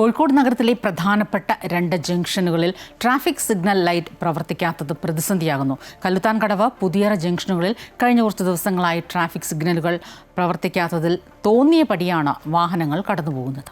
കോഴിക്കോട് നഗരത്തിലെ പ്രധാനപ്പെട്ട രണ്ട് ജംഗ്ഷനുകളിൽ ട്രാഫിക് സിഗ്നൽ ലൈറ്റ് പ്രവർത്തിക്കാത്തത് പ്രതിസന്ധിയാകുന്നു. കല്ലുത്താൻ കടവ് പുതിയറ ജംഗ്ഷനുകളിൽ കഴിഞ്ഞ കുറച്ച് ദിവസങ്ങളായി ട്രാഫിക് സിഗ്നലുകൾ പ്രവർത്തിക്കാത്തതിൽ തോന്നിയ പടിയാണ് വാഹനങ്ങൾ കടന്നുപോകുന്നത്.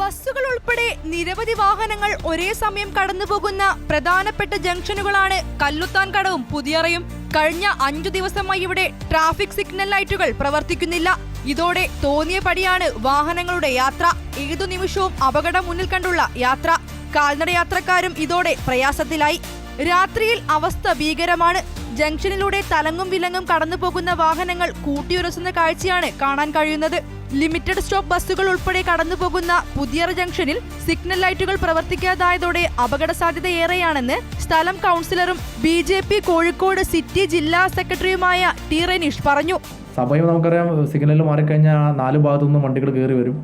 ബസ്സുകൾ ഉൾപ്പെടെ നിരവധി വാഹനങ്ങൾ ഒരേ സമയം കടന്നുപോകുന്ന പ്രധാനപ്പെട്ട ജംഗ്ഷനുകളാണ് കല്ലുത്താൻ കടവും പുതിയറയും. കഴിഞ്ഞ അഞ്ചു ദിവസമായി ഇവിടെ ട്രാഫിക് സിഗ്നൽ ലൈറ്റുകൾ പ്രവർത്തിക്കുന്നില്ല. ഇതോടെ തോന്നിയ പടിയാണ് വാഹനങ്ങളുടെ യാത്ര. ഏതു നിമിഷവും അപകടം മുന്നിൽ കണ്ടുള്ള യാത്ര. കാൽനട യാത്രക്കാരും ഇതോടെ പ്രയാസത്തിലായി. രാത്രിയിൽ അവസ്ഥ ഭീകരമാണ്. ജംഗ്ഷനിലൂടെ തലങ്ങും വിലങ്ങും കടന്നു പോകുന്ന വാഹനങ്ങൾ കൂട്ടിയുരസുന്ന കാഴ്ചയാണ് കാണാൻ കഴിയുന്നത്. ലിമിറ്റഡ് സ്റ്റോപ്പ് ബസ്സുകൾ ഉൾപ്പെടെ കടന്നു പോകുന്ന പുതിയറ ജംഗ്ഷനിൽ സിഗ്നൽ ലൈറ്റുകൾ പ്രവർത്തിക്കാതായതോടെ അപകട സാധ്യത ഏറെയാണെന്ന് സ്ഥലം കൗൺസിലറും B J P Kozhikode city ജില്ലാ സെക്രട്ടറിയുമായ ടി റെനീഷ് പറഞ്ഞു. സമയം നമുക്കറിയാം സിഗ്നലിൽ മാറിക്കഴിഞ്ഞാൽ നാല് ഭാഗത്തു നിന്നും വണ്ടികൾ കയറി വരും.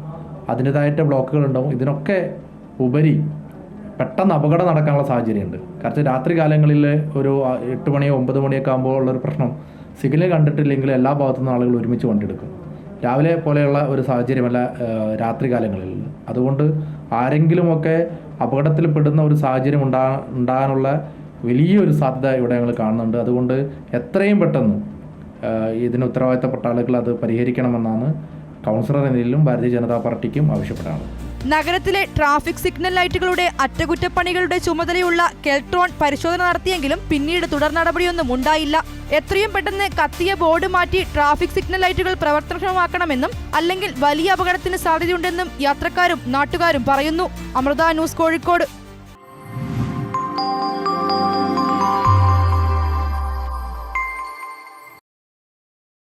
അതിന്റെതായിട്ട് ബ്ലോക്കുകൾ ഉണ്ടാവും. ഇതിനൊക്കെ ഉപരി പെട്ടെന്ന് അപകടം നടക്കാനുള്ള സാഹചര്യമുണ്ട്. കാരണം രാത്രി കാലങ്ങളിൽ ഒരു എട്ട് മണിയോ ഒമ്പത് മണിയൊക്കെ ആകുമ്പോൾ ഉള്ളൊരു പ്രശ്നം സിഗ്നൽ കണ്ടിട്ടില്ലെങ്കിൽ എല്ലാ ഭാഗത്തു നിന്നും ആളുകൾ ഒരുമിച്ച് വണ്ടിയെടുക്കും. രാവിലെ പോലെയുള്ള ഒരു സാഹചര്യമല്ല രാത്രി കാലങ്ങളിൽ. അതുകൊണ്ട് ആരെങ്കിലുമൊക്കെ അപകടത്തിൽ പെടുന്ന ഒരു സാഹചര്യം ഉണ്ടാ ഉണ്ടാകാനുള്ള വലിയൊരു സാധ്യത ഇവിടെ ഞങ്ങൾ കാണുന്നുണ്ട്. അതുകൊണ്ട് എത്രയും പെട്ടെന്ന് ഇതിന് ഉത്തരവാദിത്തപ്പെട്ട ആളുകൾ അത് പരിഹരിക്കണമെന്നാണ് കൗൺസിലർ എന്നതിലും ഭാരതീയ ജനതാ പാർട്ടിക്കും ആവശ്യപ്പെടാനുള്ളത്. നഗരത്തിലെ ട്രാഫിക് സിഗ്നൽ ലൈറ്റുകളുടെ അറ്റകുറ്റപ്പണികളുടെ ചുമതലയുള്ള കെൽട്രോൺ പരിശോധന നടത്തിയെങ്കിലും പിന്നീട് തുടർ നടപടിയൊന്നും ഉണ്ടായില്ല. എത്രയും പെട്ടെന്ന് കത്തിയ ബോർഡ് മാറ്റി ട്രാഫിക് സിഗ്നൽ ലൈറ്റുകൾ പ്രവർത്തനക്ഷമമാക്കണമെന്നും അല്ലെങ്കിൽ വലിയ അപകടത്തിന് സാധ്യതയുണ്ടെന്നും യാത്രക്കാരും നാട്ടുകാരും പറയുന്നു. അമൃത ന്യൂസ് കോഴിക്കോട്.